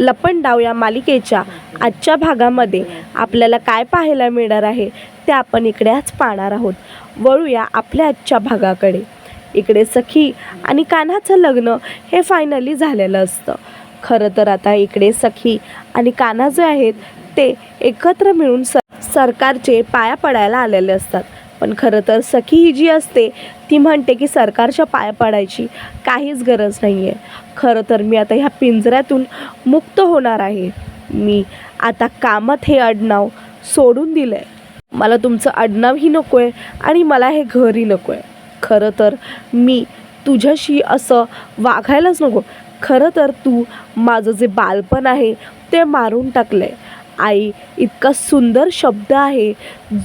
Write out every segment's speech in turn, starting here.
लपंडाव या मालिकेच्या आजच्या भागामध्ये आपल्याला काय पाहायला मिळणार आहे ते आपण इकडे आज पाहणार आहोत. वळूया आपल्या आजच्या भागाकडे. इकडे सखी आणि कान्हाचं लग्न हे फायनली झालेलं असतं. खरं तर आता इकडे सखी आणि कान्हा जे आहेत ते एकत्र मिळून स सरकारचे पाया पडायला आलेले असतात. पण खरं तर सखी ही जी असते ती म्हणते की सरकारच्या पाया पडायची काहीच गरज नाही आहे खरं तर मी आता ह्या पिंजऱ्यातून मुक्त होणार आहे. मी आता कामत हे आडनाव सोडून दिलं आहे मला तुमचं आडनावही नको आहे आणि मला हे घरही नको आहे खरं तर मी तुझ्याशी असं वागायलाच नको. खरं तर तू माझं जे बालपण आहे ते मारून टाकलं आहे आई इतका सुंदर शब्द आहे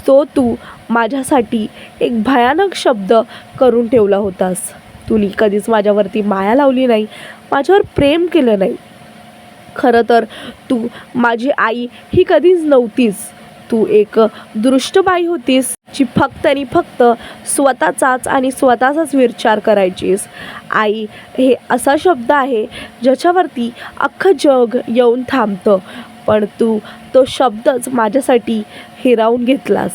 जो तू माझ्यासाठी एक भयानक शब्द करून ठेवला होतास. तुम्ही कधीच माझ्यावरती माया लावली नाही माझ्यावर प्रेम केलं नाही. खरं तर तू माझी आई ही कधीच नव्हतीस. तू एक दृष्टबाई होतीस जी फक्त आणि फक्त स्वतःचाच आणि स्वतःचाच विचार करायचीस. आई हे असा शब्द आहे ज्याच्यावरती अख्खं जग येऊन थांबतं. पण तू तो शब्दच माझ्यासाठी हिरावून घेतलास.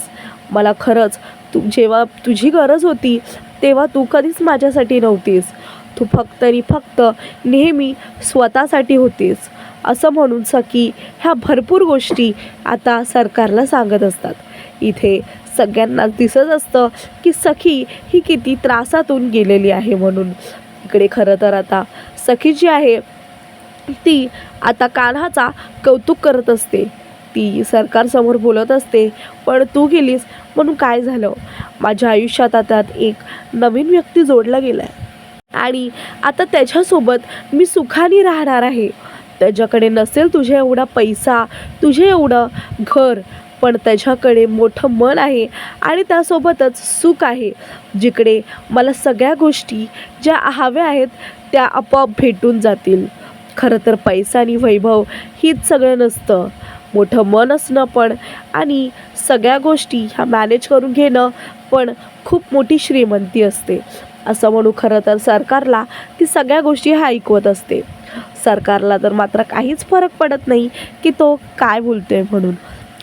मला खरंच तू जेव्हा तुझी गरज होती तेव्हा तू कधीच माझ्यासाठी नव्हतीस. तू फक्त आणि फक्त नेहमी स्वतःसाठी होतीस. असं म्हणून सखी ह्या भरपूर गोष्टी आता सरकारला सांगत असतात. इथे सगळ्यांना दिसत असतं की सखी ही किती त्रासातून गेलेली आहे म्हणून. इकडे खरं तर आता सखी जी आहे ती आता कान्हाचा कौतुक करत असते. ती सरकारसमोर बोलत असते पण तू गेलीस म्हणून काय झालं? माझ्या आयुष्यात आता एक नवीन व्यक्ती जोडला गेला आहे आणि आता त्याच्यासोबत मी सुखाने राहणार आहे. त्याच्याकडे नसेल तुझ्या एवढा पैसा तुझे एवढं घर पण त्याच्याकडे मोठं मन आहे आणि त्यासोबतच सुख आहे. जिकडे मला सगळ्या गोष्टी ज्या हव्या आहेत त्या आपोआप भेटून जातील. खरं तर पैसा आणि वैभव हीच सगळं नसतं. मोठं मन असणं पण आणि सगळ्या गोष्टी ह्या मॅनेज करून घेणं पण खूप मोठी श्रीमंती असते. असं म्हणू खरं तर सरकारला ती सगळ्या गोष्टी हा ऐकवत असते. सरकारला तर मात्र काहीच फरक पडत नाही की तो काय बोलतो आहे म्हणून.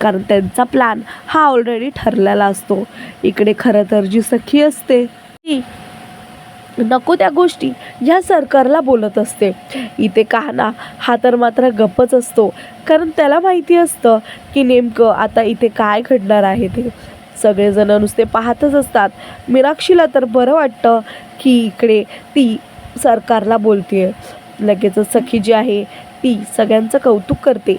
कारण त्यांचा प्लॅन हा ऑलरेडी ठरलेला असतो. इकडे खरं तर जी सखी असते ती नको त्या गोष्टी. ह्या सरकारला बोलत असते. इथे कान्हा हा तर मात्र गप्पच असतो. कारण त्याला माहिती असतं की नेमकं आता इथे काय घडणार आहे ते. सगळेजण नुसते पाहतच असतात. मीनाक्षीला तर बरं वाटतं की इकडे ती सरकारला बोलते लगेचच सखी जी आहे ती सगळ्यांचं कौतुक करते.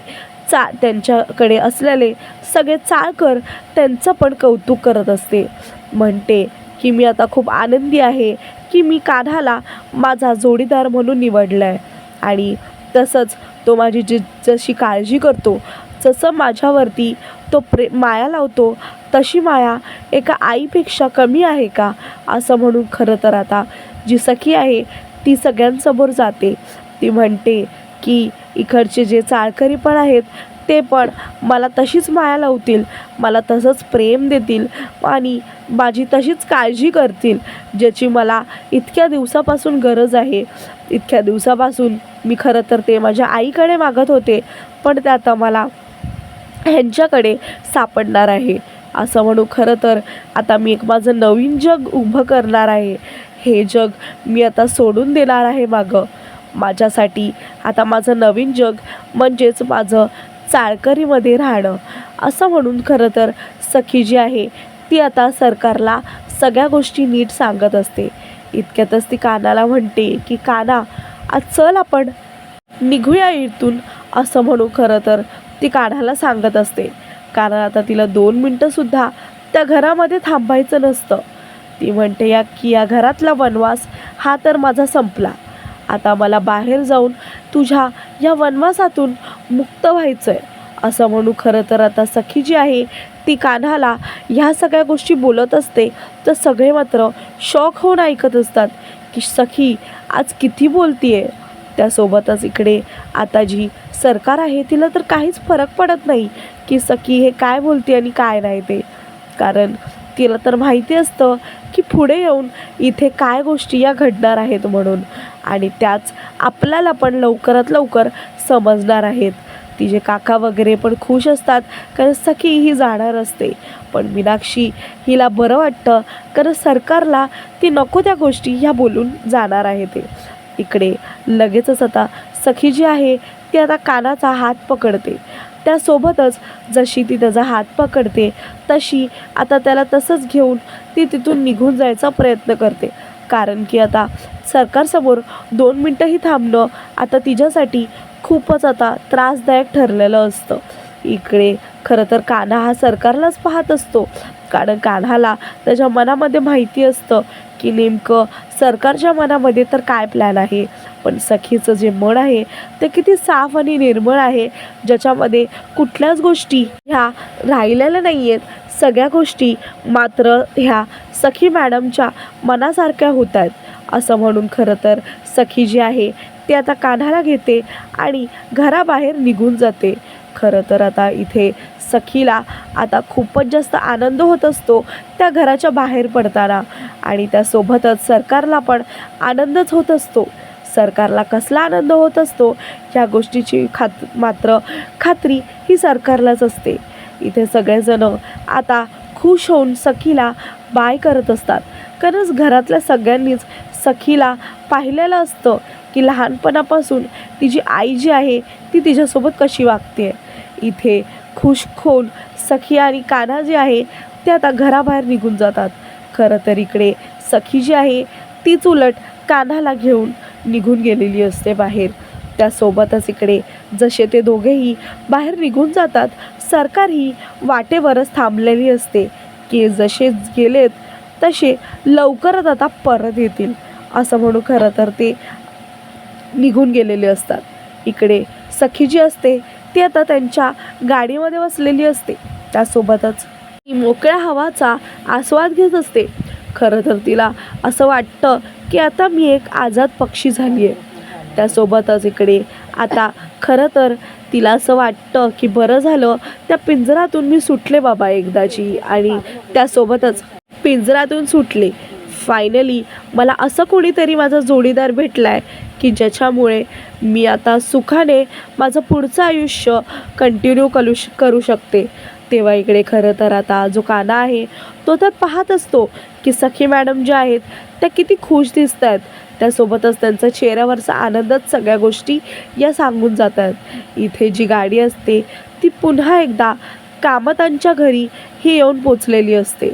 चा त्यांच्याकडे असलेले सगळे चाळकर त्यांचं पण कौतुक करत असते. म्हणते की मी आता खूप आनंदी आहे. की मी कान्हाला माझा जोडीदार म्हणून निवडला आहे आणि तसंच तो माझी जी जशी काळजी करतो जसं माझ्यावरती तो प्रे माया लावतो तशी माया एका आईपेक्षा कमी आहे का? असं म्हणून खरं तर आता जी सखी आहे ती सगळ्यांसमोर जाते. ती म्हणते की इकडचे जे चाळकरी पण आहेत ते पण मला तशीच माया लावतील मला तसंच प्रेम देतील आणि माझी तशीच काळजी करतील ज्याची मला इतक्या दिवसापासून गरज आहे. इतक्या दिवसापासून मी खरं तर ते माझ्या आईकडे मागत होते पण ते आता मला ह्यांच्याकडे सापडणार आहे. असं म्हणू खरं तर आता मी एक माझं नवीन जग उभं करणार आहे. हे जग मी आता सोडून देणार आहे मागं. माझ्यासाठी आता माझं नवीन जग म्हणजेच माझं चाळकरीमध्ये राहणं. असं म्हणून खरं तर सखी जी आहे ती आता सरकारला सगळ्या गोष्टी नीट सांगत असते. इतक्यातच ती कानाला म्हणते की काना आज चल आपण. निघूया इथून. असं म्हणू खरं तर ती काढायला सांगत असते. कारण आता तिला दोन मिनटंसुद्धा त्या घरामध्ये थांबायचं नसतं. ती म्हणते या की या घरातला वनवास हा तर माझा संपला. आता मला बाहेर जाऊन तुझ्या या वनवासातून मुक्त व्हायचं आहे असं म्हणू खरं तर आता सखी जी आहे ती कान्हाला ह्या सगळ्या गोष्टी बोलत असते तर सगळे मात्र शॉक होऊन ऐकत असतात की सखी आज किती बोलतीये? त्यासोबतच इकडे आता जी सरकार आहे तिला तर काहीच फरक पडत नाही की सखी हे काय बोलते आणि काय नाही ते. कारण तिला तर माहिती असतं की पुढे येऊन इथे काय गोष्टी या घडणार आहेत म्हणून. आणि त्याच आपल्याला पण लवकरात लवकर समजणार आहेत. तिचे काका वगैरे पण खुश असतात कारण सखी ही जाणार असते. पण मीनाक्षी हिला बरं वाटतं कारण सरकारला ती नको त्या गोष्टी ह्या बोलून जाणार आहे ते. इकडे लगेचच आता सखी जी आहे ती आता कानाचा हात पकडते. त्यासोबतच जशी ती त्याचा हात पकडते तशी आता त्याला तसंच घेऊन ती तिथून निघून जायचा प्रयत्न करते. कारण की आता सरकारसमोर दोन मिनटंही थांबणं आता तिच्यासाठी खूपच आता त्रासदायक ठरलेलं असतं. इकडे खरं तर कान्हा हा सरकारलाच पाहत असतो. कारण कान्हाला त्याच्या मनामध्ये माहिती असतं की नेमकं सरकारच्या मनामध्ये तर काय प्लॅन आहे? पण सखीचं जे मन आहे ते किती साफ आणि निर्मळ आहे ज्याच्यामध्ये कुठल्याच गोष्टी ह्या राहिलेल्या नाही आहेत सगळ्या गोष्टी मात्र ह्या सखी मॅडमच्या मनासारख्या होत आहेत असं म्हणून खरं तर सखी जी आहे ती आता कान्हाला घेते आणि घराबाहेर निघून जाते. खरं तर आता इथे सखीला आता खूपच जास्त आनंद होत असतो त्या घराच्या बाहेर पडताना. आणि त्यासोबतच सरकारला पण आनंदच होत असतो. सरकारला कसला आनंद होत असतो? ह्या गोष्टीची खात मात्र खात्री ही सरकारलाच असते. इथे सगळेजण आता खुश होऊन सखीला बाय करत असतात. कारण घरातल्या सगळ्यांनीच सखीला पाहिलेलं असतं. की लहानपणापासून तिची आई जी आहे ती तिच्यासोबत कशी वागते? इथे खुशखोल सखी आणि कान्हा जे आहे ते आता घराबाहेर निघून जातात. खरं तर इकडे सखी जी आहे तीच उलट कान्हाला घेऊन निघून गेलेली असते बाहेर. त्यासोबतच इकडे जसे ते दोघेही बाहेर निघून जातात सरकार ही वाटेवरच थांबलेली असते. की जसे गेलेत तसे लवकरच आता परत येतील. असं म्हणू खरं तर ते निघून गेलेले असतात. इकडे सखी जी असते ती आता त्यांच्या गाडीमध्ये बसलेली असते. त्यासोबतच ती मोकळ्या हवाचा आस्वाद घेत असते. खरं तर तिला असं वाटतं की आता मी एक आझाद पक्षी झाली आहे त्यासोबतच इकडे आता खरं तर तिला असं वाटतं की बरं झालं त्या पिंजरातून मी सुटले बाबा एकदाची आणि त्यासोबतच पिंजरातून सुटले. फायनली मला असं कोणीतरी माझा जोडीदार भेटला आहे की ज्याच्यामुळे मी आता सुखाने माझं पुढचं आयुष्य कंटिन्यू करू श करू शकते. तेव्हा इकडे खरं तर आता जो काना आहे तो तर पाहत असतो की सखी मॅडम ज्या आहेत त्या किती खुश दिसत आहेत. त्यासोबतच त्यांचा चेहऱ्यावरचा आनंदच सगळ्या गोष्टी या सांगून जातात इथे जी गाडी असते ती पुन्हा एकदा कामतांच्या घरी ही येऊन पोचलेली असते.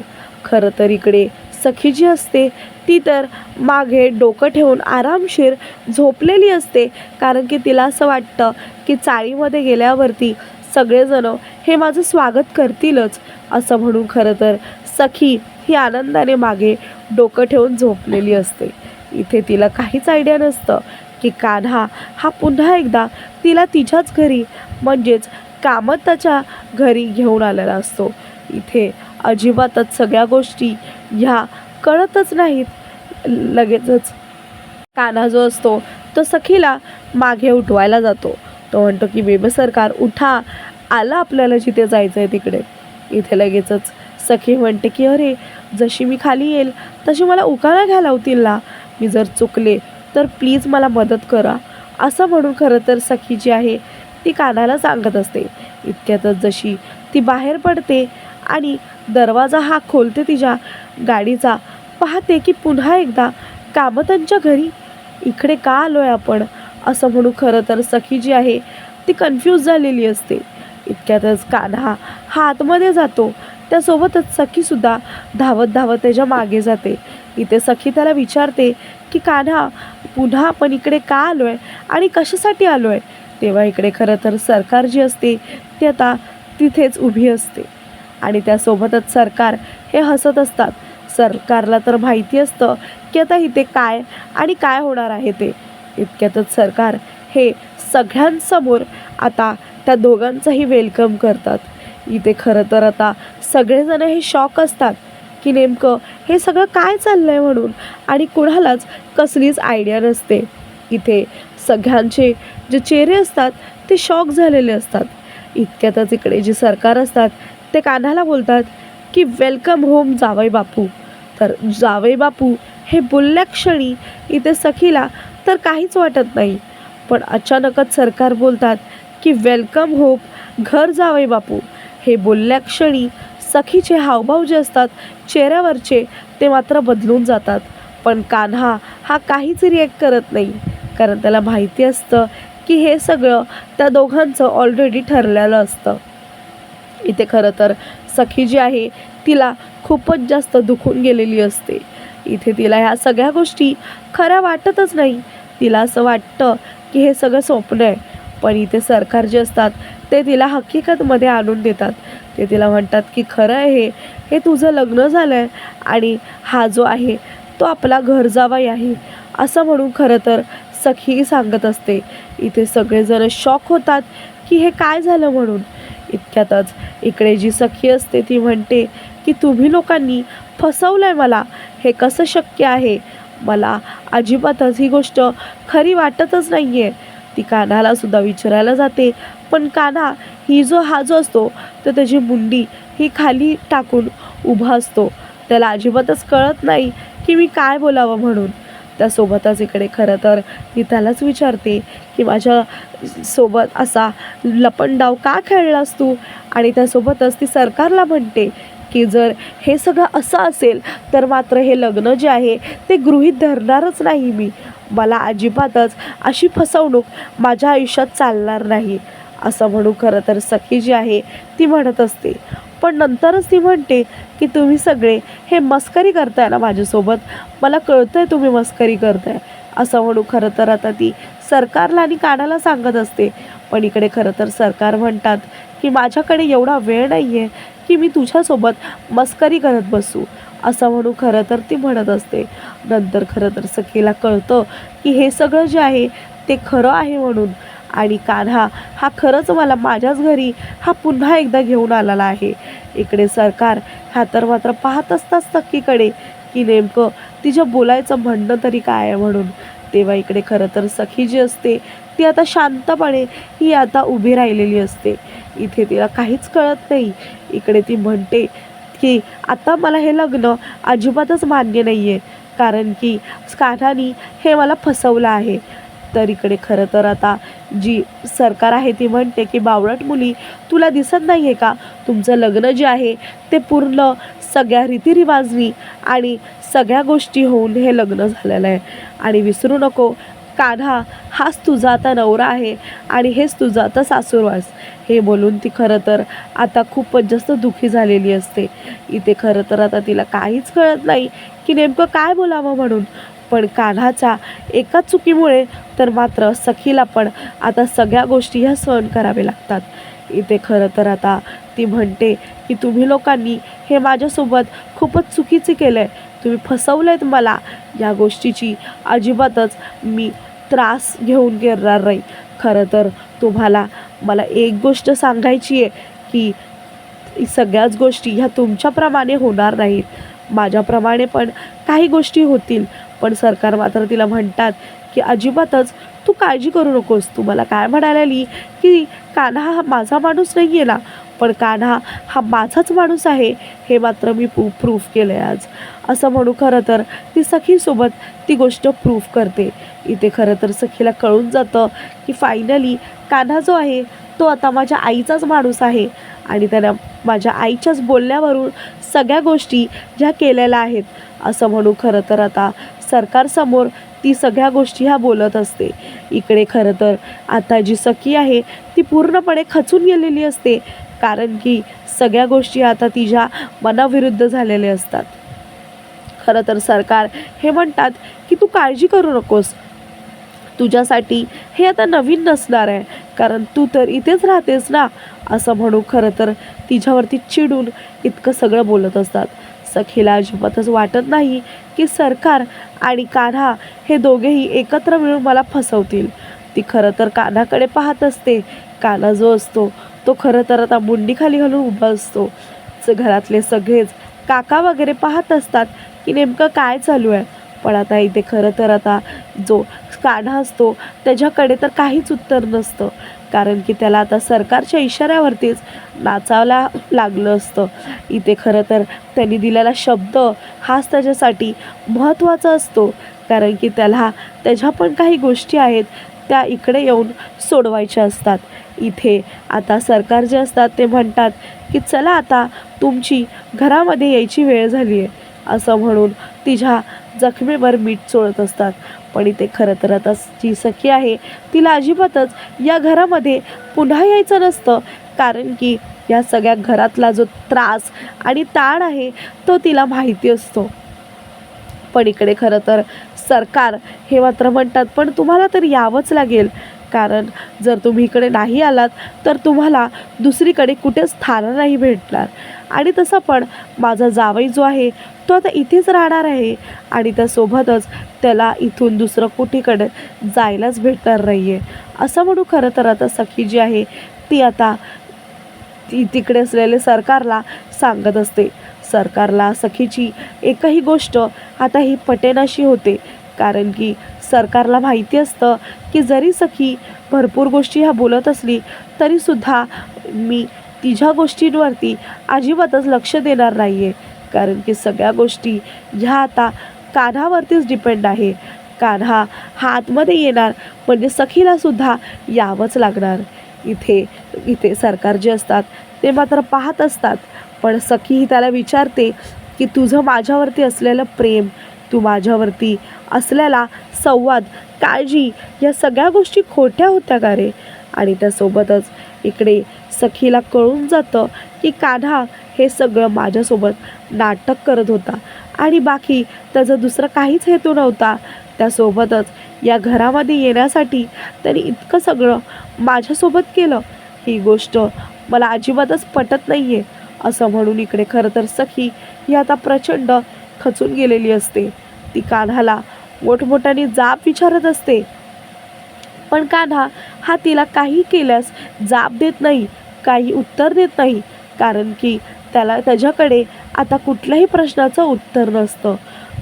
खरं तर इकडे सखी जी असते ती तर मागे डोकं ठेवून आरामशीर झोपलेली असते. कारण की तिला असं वाटतं की चाळीमध्ये गेल्यावरती सगळेजण हे माझं स्वागत करतीलच असं म्हणून खरं तर सखी ही आनंदाने मागे डोकं ठेवून झोपलेली असते. इथे तिला काहीच आयडिया नसतं की कान्हा हा पुन्हा एकदा तिला तिच्याच घरी म्हणजेच कामताच्या घरी घेऊन आलेला असतो. इथे अजिबातच सगळ्या गोष्टी ह्या कळतच नाहीत लगेचच. कान्हा जो असतो तो सखीला मागे उठवायला जातो. तो म्हणतो की बेबे सरकार उठा. आला आपल्याला जिथे जायचं आहे तिकडे. इथे लगेचच सखी म्हणते की अरे जशी मी खाली येईल तशी मला उकाला घ्या लावतील ना. मी जर चुकले तर प्लीज मला मदत करा. असं म्हणून खरं तर सखी जी आहे ती कानाला सांगत असते. इतक्यातच जशी ती बाहेर पडते आणि दरवाजा हा खोलते तिच्या गाडीचा. पाहते की पुन्हा एकदा कामतांच्या घरी इकडे का आलो आहे आपण? असं म्हणू खरं तर सखी जी आहे ती कन्फ्यूज झालेली असते. इतक्यातच कान्हा हा आतमध्ये जातो. त्यासोबतच सखीसुद्धा धावत धावत त्याच्यामागे जाते. इथे सखी त्याला विचारते की कान्हा पुन्हा आपण इकडे का आलो आहे आणि कशासाठी आलो आहे तेव्हा इकडे खरं तर सरकार जी असते ती आता तिथेच उभी असते. आणि त्यासोबतच सरकार हे हसत असतात. सरकारला तर माहिती असतं की आता इथे काय आणि काय होणार आहे ते. इतक्यातच सरकार हे सगळ्यांसमोर आता त्या दोघांचंही वेलकम करतात. इथे खरं तर आता सगळेजण हे शॉक असतात की नेमकं हे सगळं काय चाललं आहे म्हणून आणि कुणालाच कसलीच आयडिया नसते. इथे सगळ्यांचे जे चेहरे असतात ते शॉक झालेले असतात. इतक्यातच इकडे जे सरकार असतात ते कान्हाला बोलतात की वेलकम होम जावई बापू. तर जावे बापू हे बोलल्या क्षणी इथे सखीला तर काहीच वाटत नाही. पण अचानकच सरकार बोलतात की वेलकम होप घर जावे बापू. हे बोलल्या क्षणी सखीचे हावभाव जे असतात चेहऱ्यावरचे ते मात्र बदलून जातात. पण कान्हा हा काहीच रिॲक्ट करत नाही. कारण त्याला माहिती असतं की हे सगळं त्या दोघांचं ऑलरेडी ठरलेलं असतं. इथे खरं तर सखी जी आहे तिला खूपच जास्त दुखून गेलेली असते. इथे तिला ह्या सगळ्या गोष्टी खऱ्या वाटतच नाही. तिला असं वाटतं की हे सगळं स्वप्न आहे. पण इथे सरकार जे असतात ते तिला हकीकतमध्ये आणून देतात. ते तिला म्हणतात की खरं आहे हे. हे तुझं लग्न झालं आहे आणि हा जो आहे तो आपला घर जावाई आहे. असं म्हणून खरं तर सखी सांगत असते. इथे सगळेजण शॉक होतात की हे काय झालं म्हणून. इतक्यातच इकडे जी सखी असते ती म्हणते की तुम्ही लोकांनी फसवलं आहे मला. हे कसं शक्य आहे? मला अजिबातच ही गोष्ट खरी वाटतच नाही आहे ती कान्हाला सुद्धा विचारायला जाते. पण कान्हा ही जो हा जो असतो तर त्याची मुंडी ही खाली टाकून उभा असतो. त्याला अजिबातच कळत नाही की मी काय बोलावं म्हणून. त्यासोबतच इकडे खरं तर ती त्यालाच विचारते की माझ्या सोबत असा लपंडाव का खेळलास तू? आणि त्यासोबतच ती सरकारला म्हणते की जर हे सगळं असं असेल तर मात्र हे लग्न जे आहे ते गृहीत धरणारच नाही मी. मला अजिबातच अशी फसवणूक माझ्या आयुष्यात चालणार नाही. असं म्हणू खरं तर सखी जी आहे ती म्हणत असते. पण नंतरच ती म्हणते की तुम्ही सगळे हे मस्करी करताय ना माझ्यासोबत? मला कळतं आहे तुम्ही मस्करी करताय. असं म्हणू खरं तर आता ती सरकारला आणि कानाला सांगत असते. पण इकडे खरं तर सरकार म्हणतात की माझ्याकडे एवढा वेळ नाही आहे की मी तुझ्यासोबत मस्करी करत बसू असं म्हणू खरं तर ती म्हणत असते. नंतर खरं तर सखीला कळतं की हे सगळं जे आहे ते खरं आहे म्हणून. आणि कान्हा हा खरंच मला माझ्याच घरी हा पुन्हा एकदा घेऊन आलेला आहे. इकडे सरकार हा तर मात्र पाहत असताच सखीकडे की नेमकं तिच्या बोलायचं म्हणणं तरी काय आहे म्हणून. तेव्हा इकडे खरं तर सखी जी असते ती आता शांतपणे ही आता उभी राहिलेली असते. इथे तिला काहीच कळत नाही. इकडे ती म्हणते की आता मला हे लग्न अजिबातच मान्य नाही आहे कारण की कान्हानी हे मला फसवलं आहे. तर इकडे खरं तर आता जी सरकार आहे ती म्हणते की बावळट मुली तुला दिसत नाही आहे का? तुमचं लग्न जे आहे ते पूर्ण सगळ्या रीतीरिवाजनी आणि सगळ्या गोष्टी होऊन हे लग्न झालेलं आहे. आणि विसरू नको कान्हा हाच तुझा आता नवरा आहे आणि हेच तुझं आता सासूरवास हे बोलून ती खरं तर आता खूपच जास्त दुःखी झालेली असते. इथे खरं तर आता तिला काहीच कळत नाही की नेमकं काय बोलावं म्हणून. पण कान्हाच्या एका चुकीमुळे तर मात्र सखीला पण आता सगळ्या गोष्टी ह्या सहन कराव्या लागतात. इथे खरं तर आता ती म्हणते की तुम्ही लोकांनी हे माझ्यासोबत खूपच चुकीचे केलं आहे तुम्ही फसवलं आहेत मला या गोष्टीची अजिबातच मी त्रास घेऊन घेणार नाही. खरं तर तुम्हाला मला एक गोष्ट सांगायची आहे की सगळ्याच गोष्टी ह्या तुमच्याप्रमाणे होणार नाहीत. माझ्याप्रमाणे पण काही गोष्टी होतील पण सरकार मात्र तिला म्हणतात की अजिबातच तू काळजी करू नकोस. तू मला काय म्हणाली की कान्हा हा माझा माणूस नाही आहे ना. पण कान्हा हा माझाच माणूस आहे हे मात्र मी प्रू प्रूफ केलं आहे आज. असं म्हणू खरं तर ती सखीसोबत ती गोष्ट प्रूफ करते. इथे खरं तर सखीला कळून जातं की फायनली कान्हा जो आहे तो आता माझ्या आईचाच माणूस आहे. आणि त्यानं माझ्या आईच्याच बोलण्यावरून सगळ्या गोष्टी ज्या केलेल्या आहेत. असं म्हणू खरं तर आता सरकारसमोर ती सगळ्या गोष्टी ह्या बोलत असते. इकडे खरं तर आता जी सखी आहे ती पूर्णपणे खचून गेलेली असते. कारण की सगळ्या गोष्टी आता तिच्या मनाविरुद्ध झालेल्या असतात. खरं तर सरकार हे म्हणतात की तू काळजी करू नकोस. तुझ्यासाठी हे आता नवीन नसणार आहे. कारण तू तर इथेच राहतेस ना. असं म्हणू खरं तर तिच्यावरती चिडून इतकं सगळं बोलत असतात. सखीला अजिबातच वाटत नाही की सरकार आणि कान्हा हे दोघेही एकत्र मिळून मला फसवतील. ती खरं तर कान्हाकडे पाहत असते. कान्हा जो असतो तो खरं तर आता मुंडी खाली घालून उभा असतो. घरातले सगळेच काका वगैरे पाहत असतात की नेमकं काय चालू आहे. पण आता इथे खरं तर आता जो कान्हा असतो त्याच्याकडे तर काहीच उत्तर नसतं. कारण की त्याला आता सरकारच्या इशाऱ्यावरतीच नाचावला लागलं असतं. इथे खरं तर त्यांनी दिलेला शब्द हाच त्याच्यासाठी महत्त्वाचा असतो. कारण की त्याला त्याच्या पण काही गोष्टी आहेत त्या इकडे येऊन सोडवायच्या असतात. इथे आता सरकार जे असतात ते म्हणतात की चला आता तुमची घरामध्ये यायची वेळ झाली आहे. असं म्हणून तिच्या जखमेवर मीठ चोळत असतात. पण इथे खरं तर आता जी सखी आहे तिला अजिबातच या घरामध्ये पुन्हा यायचं नसतं. कारण की या सगळ्या घरातला जो त्रास आणि ताण आहे तो तिला माहिती असतो. पण इकडे खरं तर सरकार हे मात्र म्हणतात पण तुम्हाला तर यावंच लागेल. कारण जर तुम्ही इकडे नाही आलात तर तुम्हाला दुसरीकडे कुठेच स्थान नाही भेटणार. आणि तसं पण माझा जावई जो आहे तो आता इथेच राहणार आहे. आणि त्यासोबतच त्याला इथून दुसरं कुठेकडे जायलाच भेटणार नाही आहे असं म्हणू खरं तर आता सखी जी आहे ती आता ती तिकडे असलेले सरकारला सांगत असते. सरकारला सखीची एकही गोष्ट आता ही पटेनाशी होते. कारण की सरकारला माहिती असतं की जरी सखी भरपूर गोष्टी ह्या बोलत असली तरीसुद्धा मी तिच्या गोष्टींवरती अजिबातच लक्ष देणार नाही आहे कारण की सगळ्या गोष्टी ह्या आता कान्हावरतीच डिपेंड आहे. कान्हा हा आतमध्ये येणार म्हणजे सखीलासुद्धा यावंच लागणार. इथे इथे सरकार जे असतात ते मात्र पाहत असतात. पण सखी ही त्याला विचारते की तुझं माझ्यावरती असलेलं प्रेम तू माझ्यावरती असलेला संवाद काळजी या सगळ्या गोष्टी खोट्या होत्या का रे? आणि त्यासोबतच इकडे सखीला कळून जातं की कान्हा हे सगळं माझ्यासोबत नाटक करत होता. आणि बाकी त्याचा दुसरा काहीच हेतू नव्हता. त्यासोबतच या घरामध्ये येण्यासाठी त्यांनी इतकं सगळं माझ्यासोबत केलं. ही गोष्ट मला अजिबातच पटत नाही आहे असं म्हणून इकडे खरं तर सखी ही आता प्रचंड खचून गेलेली असते. ती कान्हाला मोठमोठ्याने जाब विचारत असते. पण कान्हा हा तिला काही केल्यास जाब देत नाही काही उत्तर देत नाही कारण की त्याला त्याच्याकडे आता कुठल्याही प्रश्नाचं उत्तर नसतं.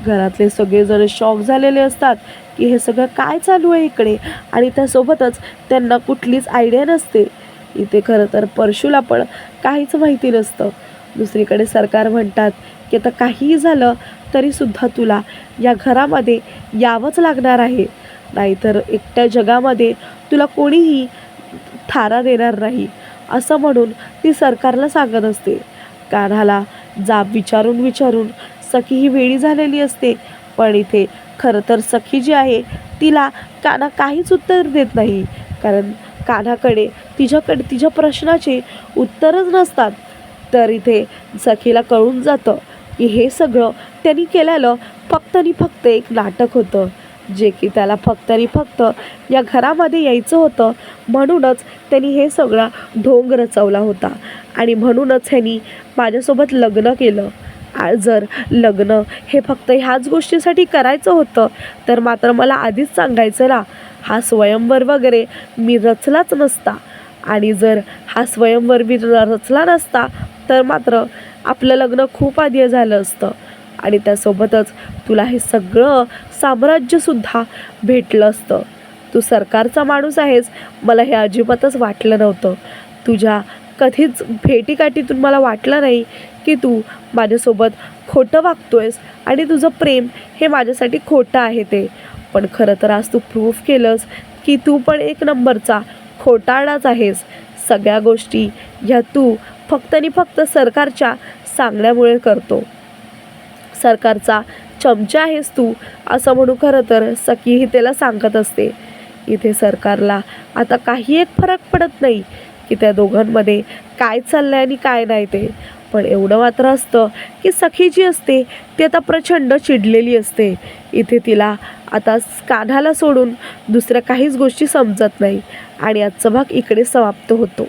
घरातले सगळेजण शॉक झालेले असतात की हे सगळं काय चालू आहे इकडे? आणि त्यासोबतच त्यांना कुठलीच आयडिया नसते. इथे खरं तर परशुला पण काहीच माहिती नसतं. दुसरीकडे सरकार म्हणतात की आता काहीही झालं तरीसुद्धा तुला या घरामध्ये यावंच लागणार आहे. नाहीतर एकट्या जगामध्ये तुला कोणीही थारा देणार नाही असं म्हणून ती सरकारला सांगत असते. कान्हाला जाब विचारून विचारून सखी ही वेळी झालेली असते. पण इथे खरं तर सखी जी आहे तिला काना काहीच उत्तर देत नाही. कारण कानाकडे तिच्याकडे तिच्या प्रश्नाचे उत्तरच नसतात. तर इथे सखीला कळून जातं की हे सगळं त्यांनी केलेलं फक्त आणि फक्त एक नाटक होतं. जे की त्याला फक्त आणि फक्त या घरामध्ये यायचं होतं. म्हणूनच त्यांनी हे सगळा ढोंग रचवला होता. आणि म्हणूनच ह्यांनी माझ्यासोबत लग्न केलं. जर लग्न हे फक्त ह्याच गोष्टीसाठी करायचं होतं तर मात्र मला आधीच सांगायचं ना हा स्वयंवर वगैरे मी रचलाच नसता. आणि जर हा स्वयंवर रचला नसता तर मात्र आपलं लग्न खूप आधी झालं असतं. आणि त्यासोबतच तुला हे सगळं साम्राज्यसुद्धा भेटलं असतं. तू सरकारचा माणूस आहेस मला हे अजिबातच वाटलं नव्हतं. तुझ्या कधीच भेटीकाठीतून मला वाटलं नाही की तू माझ्यासोबत खोटं वागतोयस आणि तुझं प्रेम हे माझ्यासाठी खोटं आहे ते. पण खरं तर आज तू प्रूफ केलंस की तू पण एक नंबरचा खोटाळलाच आहेस. सगळ्या गोष्टी ह्या तू फक्त आणि फक्त सरकारच्या सांगण्यामुळे करतो. सरकारचा चमचा आहेस तू असं म्हणू खरं तर सखीही त्याला सांगत असते. इथे सरकारला आता काही एक फरक पडत नाही की त्या दोघांमध्ये काय चाललंय आणि काय नाही ते. पण एवढं मात्र असतं की सखी जी असते ती आता प्रचंड चिडलेली असते. इथे तिला आता कान्हाला सोडून दुसऱ्या काहीच गोष्टी समजत नाही आणि आजचा भाग इकडे समाप्त होतो.